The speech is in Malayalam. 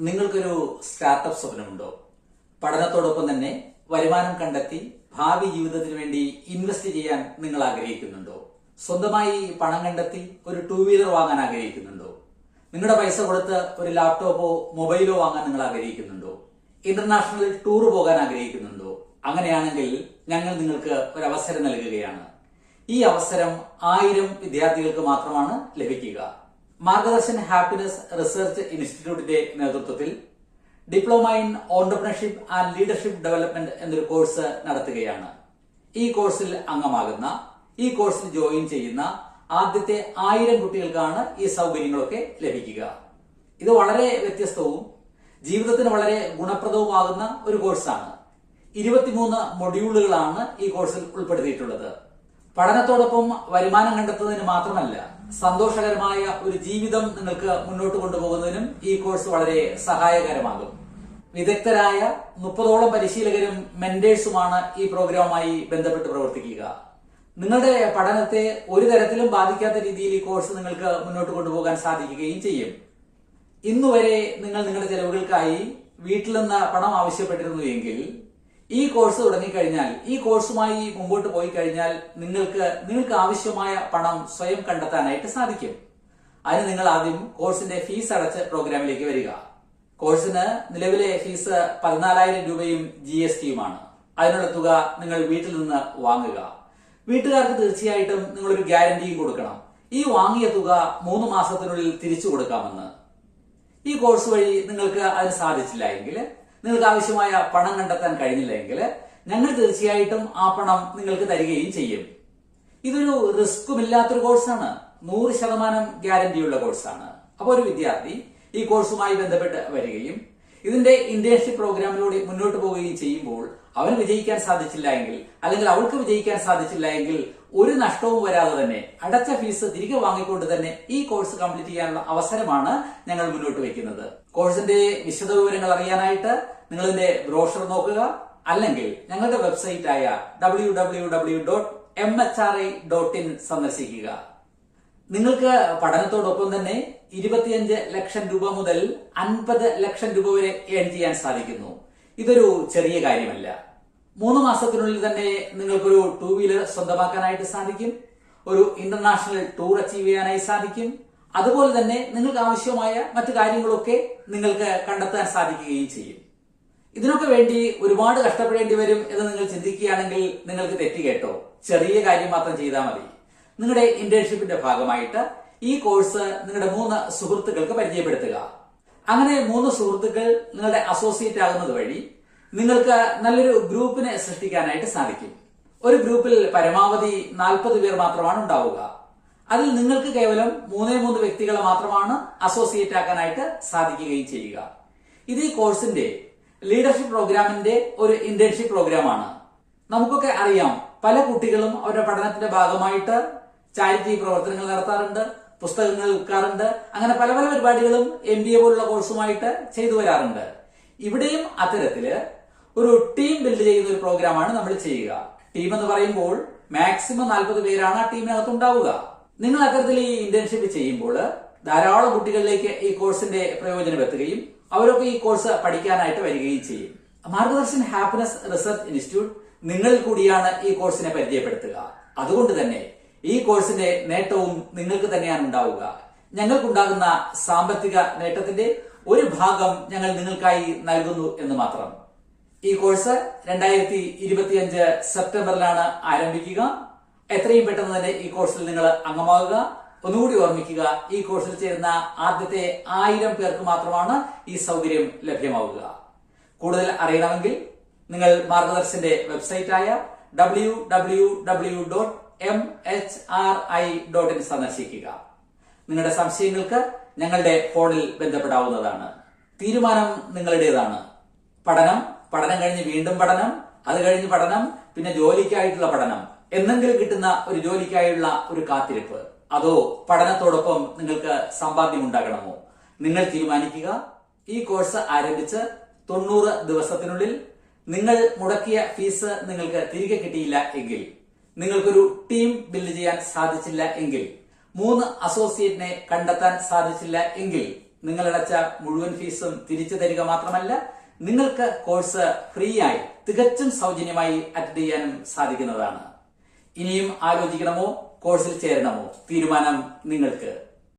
നിങ്ങൾക്കൊരു സ്റ്റാർട്ടപ്പ് സ്വപ്നമുണ്ടോ? പഠനത്തോടൊപ്പം തന്നെ വരുമാനം കണ്ടെത്തി ഭാവി ജീവിതത്തിന് വേണ്ടി ഇൻവെസ്റ്റ് ചെയ്യാൻ നിങ്ങൾ ആഗ്രഹിക്കുന്നുണ്ടോ? സ്വന്തമായി പണം കണ്ടെത്തി ഒരു ടൂ വീലർ വാങ്ങാൻ ആഗ്രഹിക്കുന്നുണ്ടോ? നിങ്ങളുടെ പൈസ കൊടുത്ത് ഒരു ലാപ്ടോപ്പോ മൊബൈലോ വാങ്ങാൻ നിങ്ങൾ ആഗ്രഹിക്കുന്നുണ്ടോ? ഇന്റർനാഷണൽ ടൂർ പോകാൻ ആഗ്രഹിക്കുന്നുണ്ടോ? അങ്ങനെയാണെങ്കിൽ ഞങ്ങൾ നിങ്ങൾക്ക് ഒരു അവസരം നൽകുകയാണ്. ഈ അവസരം ആയിരം വിദ്യാർത്ഥികൾക്ക് മാത്രമാണ് ലഭിക്കുക. മാർഗദർശൻ ഹാപ്പിനെസ് റിസർച്ച് ഇൻസ്റ്റിറ്റ്യൂട്ടിന്റെ നേതൃത്വത്തിൽ diploma in entrepreneurship and leadership development എന്നൊരു കോഴ്സ് നടത്തുകയാണ്. ഈ കോഴ്സിൽ അംഗമാകുന്ന ഈ കോഴ്സിൽ ജോയിൻ ചെയ്യുന്ന ആദ്യത്തെ ആയിരം കുട്ടികൾക്കാണ് ഈ സൗകര്യങ്ങളൊക്കെ ലഭിക്കുക. ഇത് വളരെ വ്യത്യസ്തവും ജീവിതത്തിന് വളരെ ഗുണപ്രദവുമാകുന്ന ഒരു കോഴ്സാണ്. ഇരുപത്തിമൂന്ന് മൊഡ്യൂളുകളാണ് ഈ കോഴ്സിൽ ഉൾപ്പെടുത്തിയിട്ടുള്ളത്. പഠനത്തോടൊപ്പം വരുമാനം കണ്ടെത്തുന്നതിന് മാത്രമല്ല സന്തോഷകരമായ ഒരു ജീവിതം നിങ്ങൾക്ക് മുന്നോട്ട് കൊണ്ടുപോകുന്നതിനും ഈ കോഴ്സ് വളരെ സഹായകരമാകും. വിദഗ്ധരായ മുപ്പതോളം പരിശീലകരും മെന്റേഴ്സുമാണ് ഈ പ്രോഗ്രാമുമായി ബന്ധപ്പെട്ട് പ്രവർത്തിക്കുക. നിങ്ങളുടെ പഠനത്തെ ഒരു തരത്തിലും ബാധിക്കാത്ത രീതിയിൽ ഈ കോഴ്സ് നിങ്ങൾക്ക് മുന്നോട്ട് കൊണ്ടുപോകാൻ സാധിക്കുകയും ചെയ്യും. ഇന്നുവരെ നിങ്ങൾ നിങ്ങളുടെ ചെലവുകൾക്കായി വീട്ടിൽ നിന്ന് പണം ആവശ്യപ്പെട്ടിരുന്നു എങ്കിൽ ഈ കോഴ്സ് തുടങ്ങിക്കഴിഞ്ഞാൽ ഈ കോഴ്സുമായി മുമ്പോട്ട് പോയി കഴിഞ്ഞാൽ നിങ്ങൾക്ക് നിങ്ങൾക്ക് ആവശ്യമായ പണം സ്വയം കണ്ടെത്താനായിട്ട് സാധിക്കും. അതിന് നിങ്ങൾ ആദ്യം കോഴ്സിന്റെ ഫീസ് അടച്ച് പ്രോഗ്രാമിലേക്ക് വരിക. കോഴ്സിന് നിലവിലെ ഫീസ് പതിനാലായിരം രൂപയും ജി എസ് ടിയുമാണ് അതിനുള്ള തുക നിങ്ങൾ വീട്ടിൽ നിന്ന് വാങ്ങുക. വീട്ടുകാർക്ക് തീർച്ചയായിട്ടും നിങ്ങളൊരു ഗ്യാരണ്ടിയും കൊടുക്കണം. ഈ വാങ്ങിയ തുക മൂന്ന് മാസത്തിനുള്ളിൽ തിരിച്ചു കൊടുക്കാമെന്ന്. ഈ കോഴ്സ് വഴി നിങ്ങൾക്ക് അതിന് സാധിച്ചില്ല എങ്കിൽ നിങ്ങൾക്ക് ആവശ്യമായ പണം കണ്ടെത്താൻ കഴിഞ്ഞില്ലെങ്കിൽ ഞങ്ങൾ തീർച്ചയായിട്ടും ആ പണം നിങ്ങൾക്ക് തരികയും ചെയ്യും. ഇതൊരു റിസ്കും ഇല്ലാത്തൊരു കോഴ്സാണ്. നൂറ് ശതമാനം ഗ്യാരണ്ടിയുള്ള കോഴ്സാണ്. അപ്പോൾ ഒരു വിദ്യാർത്ഥി ഈ കോഴ്സുമായി ബന്ധപ്പെട്ട് വരികയും ഇതിന്റെ ഇന്റേൺഷിപ്പ് പ്രോഗ്രാമിലൂടെ മുന്നോട്ട് പോവുകയും ചെയ്യുമ്പോൾ അവന് വിജയിക്കാൻ സാധിച്ചില്ല എങ്കിൽ അല്ലെങ്കിൽ അവൾക്ക് വിജയിക്കാൻ സാധിച്ചില്ല എങ്കിൽ ഒരു നഷ്ടവും വരാതെ തന്നെ അടച്ച ഫീസ് തിരികെ വാങ്ങിക്കൊണ്ട് തന്നെ ഈ കോഴ്സ് കംപ്ലീറ്റ് ചെയ്യാനുള്ള അവസരമാണ് ഞങ്ങൾ മുന്നോട്ട് വെക്കുന്നത് കോഴ്സിന്റെ വിശദ വിവരങ്ങൾ അറിയാനായിട്ട് നിങ്ങൾ ഇതിന്റെ ബ്രോഷർ നോക്കുക. അല്ലെങ്കിൽ ഞങ്ങളുടെ വെബ്സൈറ്റ് ആയ W dot M H R I dot in സന്ദർശിക്കുക. നിങ്ങൾക്ക് പഠനത്തോടൊപ്പം തന്നെ ഇരുപത്തിയഞ്ച് ലക്ഷം രൂപ മുതൽ അൻപത് ലക്ഷം രൂപ വരെ ഏൺ ചെയ്യാൻ സാധിക്കുന്നു. ഇതൊരു ചെറിയ കാര്യമല്ല. മൂന്ന് മാസത്തിനുള്ളിൽ തന്നെ നിങ്ങൾക്കൊരു ടൂ വീലർ സ്വന്തമാക്കാനായിട്ട് സാധിക്കും. ഒരു ഇന്റർനാഷണൽ ടൂർ അച്ചീവ് ചെയ്യാനായി സാധിക്കും. അതുപോലെ തന്നെ നിങ്ങൾക്ക് ആവശ്യമായ മറ്റു കാര്യങ്ങളൊക്കെ നിങ്ങൾക്ക് കണ്ടെത്താൻ സാധിക്കുകയും ചെയ്യും. ഇതിനൊക്കെ വേണ്ടി ഒരുപാട് കഷ്ടപ്പെടേണ്ടി വരും എന്ന് നിങ്ങൾ ചിന്തിക്കുകയാണെങ്കിൽ നിങ്ങൾക്ക് തെറ്റി കേട്ടോ. ചെറിയ കാര്യം മാത്രം ചെയ്താൽ മതി. നിങ്ങളുടെ ഇന്റേൺഷിപ്പിന്റെ ഭാഗമായിട്ട് ഈ കോഴ്സ് നിങ്ങളുടെ മൂന്ന് സുഹൃത്തുക്കൾക്ക് പരിചയപ്പെടുത്തുക. അങ്ങനെ മൂന്ന് സുഹൃത്തുക്കൾ നിങ്ങളുടെ അസോസിയേറ്റ് ആകുന്നത് വഴി നിങ്ങൾക്ക് നല്ലൊരു ഗ്രൂപ്പിനെ സൃഷ്ടിക്കാനായിട്ട് സാധിക്കും. ഒരു ഗ്രൂപ്പിൽ പരമാവധി നാൽപ്പത് പേർ മാത്രമാണ് ഉണ്ടാവുക. അതിൽ നിങ്ങൾക്ക് കേവലം മൂന്നേ മൂന്ന് വ്യക്തികളെ മാത്രമാണ് അസോസിയേറ്റ് ആക്കാനായിട്ട് സാധിക്കുകയും ചെയ്യുക. ഇത് ഈ കോഴ്സിന്റെ ലീഡർഷിപ്പ് പ്രോഗ്രാമിന്റെ ഒരു ഇന്റേൺഷിപ്പ് പ്രോഗ്രാമാണ് നമുക്കൊക്കെ അറിയാം പല കുട്ടികളും അവരുടെ പഠനത്തിന്റെ ഭാഗമായിട്ട് ചാരിറ്റി പ്രവർത്തനങ്ങൾ നടത്താറുണ്ട് പുസ്തകങ്ങൾ വിൽക്കാറുണ്ട് അങ്ങനെ പല പല പരിപാടികളും എം ബി എ പോലുള്ള കോഴ്സുമായിട്ട് ചെയ്തു വരാറുണ്ട്. ഇവിടെയും അത്തരത്തിൽ ഒരു ടീം ബിൽഡ് ചെയ്യുന്ന ഒരു പ്രോഗ്രാമാണ് നമ്മൾ ചെയ്യുക. ടീം എന്ന് പറയുമ്പോൾ മാക്സിമം നാൽപ്പത് പേരാണ് ആ ടീമിനകത്ത് ഉണ്ടാവുക. നിങ്ങൾ അത്തരത്തിൽ ഈ ഇന്റേൺഷിപ്പ് ചെയ്യുമ്പോൾ ധാരാളം കുട്ടികളിലേക്ക് ഈ കോഴ്സിന്റെ പ്രയോജനം എത്തുകയും അവരൊക്കെ ഈ കോഴ്സ് പഠിക്കാനായിട്ട് വരികയും ചെയ്യും. മാർഗദർശൻ ഹാപ്പിനെസ് റിസർച്ച് ഇൻസ്റ്റിറ്റ്യൂട്ട് നിങ്ങളിൽ കൂടിയാണ് ഈ കോഴ്സിനെ പരിചയപ്പെടുത്തുക. അതുകൊണ്ട് തന്നെ ഈ കോഴ്സിന്റെ നേട്ടവും നിങ്ങൾക്ക് തന്നെയാണ് ഉണ്ടാവുക. ഞങ്ങൾക്കുണ്ടാകുന്ന സാമ്പത്തിക നേട്ടത്തിന്റെ ഒരു ഭാഗം ഞങ്ങൾ നിങ്ങൾക്കായി നൽകുന്നു എന്ന് മാത്രം. ഈ കോഴ്സ് രണ്ടായിരത്തി ഇരുപത്തിയഞ്ച് സെപ്റ്റംബറിലാണ് ആരംഭിക്കുക. എത്രയും പെട്ടെന്ന് തന്നെ ഈ കോഴ്സിൽ നിങ്ങൾ അംഗമാകുക. ഒന്നുകൂടി ഓർമ്മിക്കുക ഈ കോഴ്സിൽ ചേരുന്ന ആദ്യത്തെ ആയിരം പേർക്ക് മാത്രമാണ് ഈ സൗകര്യം ലഭ്യമാവുക. കൂടുതൽ അറിയണമെങ്കിൽ നിങ്ങൾ മാർഗദർശന്റെ വെബ്സൈറ്റായ W W W dot M H R I dot in സന്ദർശിക്കുക. നിങ്ങളുടെ സംശയങ്ങൾക്ക് ഞങ്ങളുടെ ഫോണിൽ ബന്ധപ്പെടാവുന്നതാണ്. തീരുമാനം നിങ്ങളുടേതാണ്. പഠനം പഠനം കഴിഞ്ഞ് വീണ്ടും പഠനം അത് കഴിഞ്ഞ് പഠനം പിന്നെ ജോലിക്കായിട്ടുള്ള പഠനം. എന്നെങ്കിലും കിട്ടുന്ന ഒരു ജോലിക്കായുള്ള ഒരു കാത്തിരിപ്പ്. അതോ പഠനത്തോടൊപ്പം നിങ്ങൾക്ക് സമ്പാദ്യം ഉണ്ടാകണമോ? നിങ്ങൾ തീരുമാനിക്കുക. ഈ കോഴ്സ് ആരംഭിച്ച് തൊണ്ണൂറ് ദിവസത്തിനുള്ളിൽ നിങ്ങൾ മുടക്കിയ ഫീസ് നിങ്ങൾക്ക് തിരികെ കിട്ടിയില്ല എങ്കിൽ നിങ്ങൾക്കൊരു ടീം ബിൽഡ് ചെയ്യാൻ സാധിച്ചില്ല എങ്കിൽ മൂന്ന് അസോസിയേറ്റിനെ കണ്ടെത്താൻ സാധിച്ചില്ല എങ്കിൽ നിങ്ങളടച്ച മുഴുവൻ ഫീസും തിരിച്ചു തരിക മാത്രമല്ല നിങ്ങൾക്ക് കോഴ്സ് ഫ്രീ ആയി തികച്ചും സൗജന്യമായി അറ്റൻഡ് ചെയ്യാനും സാധിക്കുന്നതാണ്. ഇനിയും ആലോചിക്കണമോ? കോഴ്സിൽ ചേരണമോ? തീരുമാനം നിങ്ങൾക്ക്